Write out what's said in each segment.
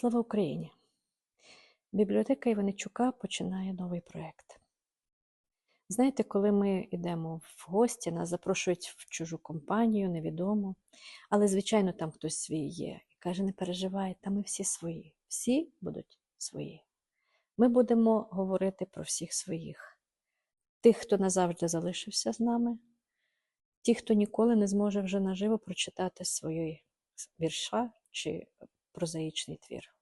Слава Україні! Бібліотека Іваничука починає новий проєкт. Знаєте, коли ми йдемо в гості, нас запрошують в чужу компанію, невідомо, але, звичайно, там хтось свій є. І каже, не переживай, там ми всі свої. Всі будуть свої. Ми будемо говорити про всіх своїх. Тих, хто назавжди залишився з нами, ті, хто ніколи не зможе вже наживо прочитати свої вірша чи прозаїчний твір.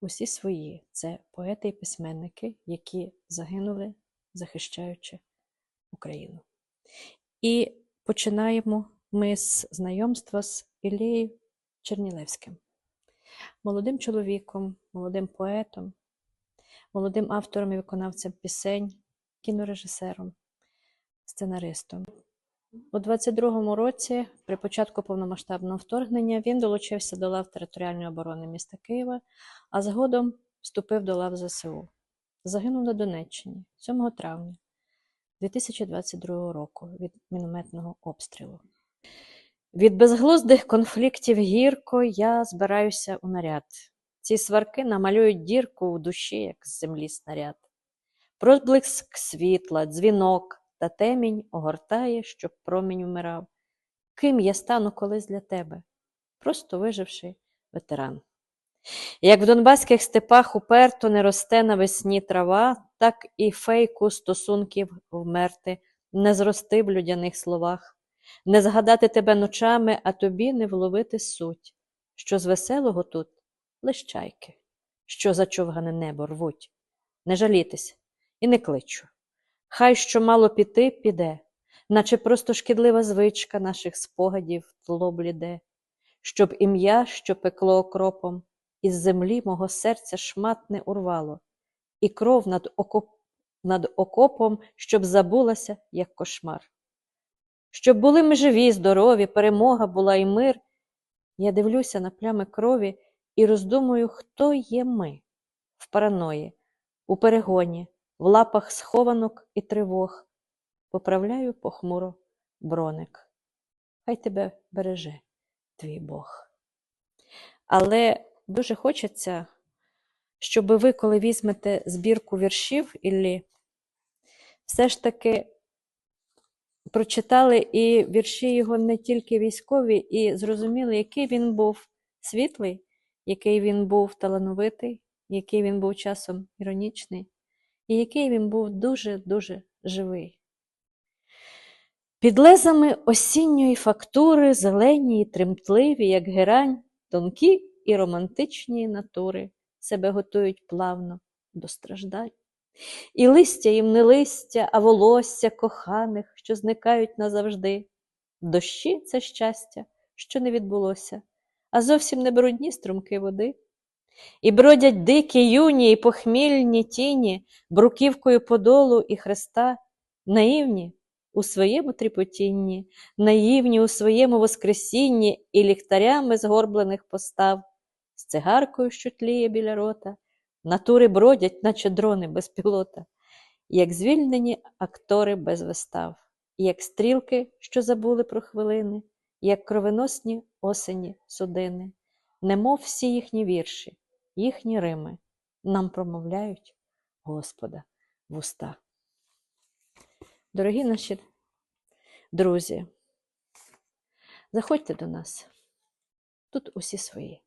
Усі свої це поети і письменники, які загинули, захищаючи Україну. І починаємо ми з знайомства з Ілією Чернілевським, молодим чоловіком, молодим поетом, молодим автором і виконавцем пісень, кінорежисером, сценаристом. У 22-му році, при початку повномасштабного вторгнення, він долучився до лав територіальної оборони міста Києва, а згодом вступив до лав ЗСУ. Загинув на Донеччині 7 травня 2022 року від мінометного обстрілу. Від безглуздих конфліктів гірко я збираюся у наряд. Ці сварки намалюють дірку в душі, як з землі снаряд. Проблиск світла, дзвінок та темінь огортає, щоб промінь вмирав. Ким я стану колись для тебе, просто виживши ветеран. Як в донбаських степах уперто не росте навесні трава, так і фейку стосунків вмерти, не зрости в людяних словах, не згадати тебе ночами, а тобі не вловити суть, що з веселого тут лиш чайки, що зачовгане небо рвуть, не жалітись і не кличу. Хай що мало піти, піде, наче просто шкідлива звичка наших спогадів тло бліде, щоб ім'я, що пекло окропом, із землі мого серця шмат не урвало, і кров над, окоп... над окопом, щоб забулася, як кошмар. Щоб були ми живі, здорові, перемога була і мир. Я дивлюся на плями крові і роздумую, хто є ми в параної, у перегоні в лапах схованок і тривог, поправляю похмуро броник. Хай тебе береже твій Бог. Але дуже хочеться, щоб ви, коли візьмете збірку віршів Іллі, все ж таки прочитали і вірші його не тільки військові, і зрозуміли, який він був світлий, який він був талановитий, який він був часом іронічний і який він був дуже-дуже живий. Під лезами осінньої фактури, зелені й тремтливі, як герань, тонкі і романтичні натури себе готують плавно до страждань. І листя їм не листя, а волосся коханих, що зникають назавжди. Дощі це щастя, що не відбулося, а зовсім не брудні струмки води. І бродять дикі юні і похмільні тіні бруківкою подолу і хреста, наївні у своєму тріпотінні, наївні у своєму воскресінні і ліхтарями згорблених постав, з цигаркою, що тліє біля рота, натури бродять, наче дрони без пілота, як звільнені актори без вистав, як стрілки, що забули про хвилини, як кровеносні осені судини, немов всі їхні вірші їхні Рими нам промовляють Господа в уста. Дорогі наші друзі, заходьте до нас. Тут усі свої.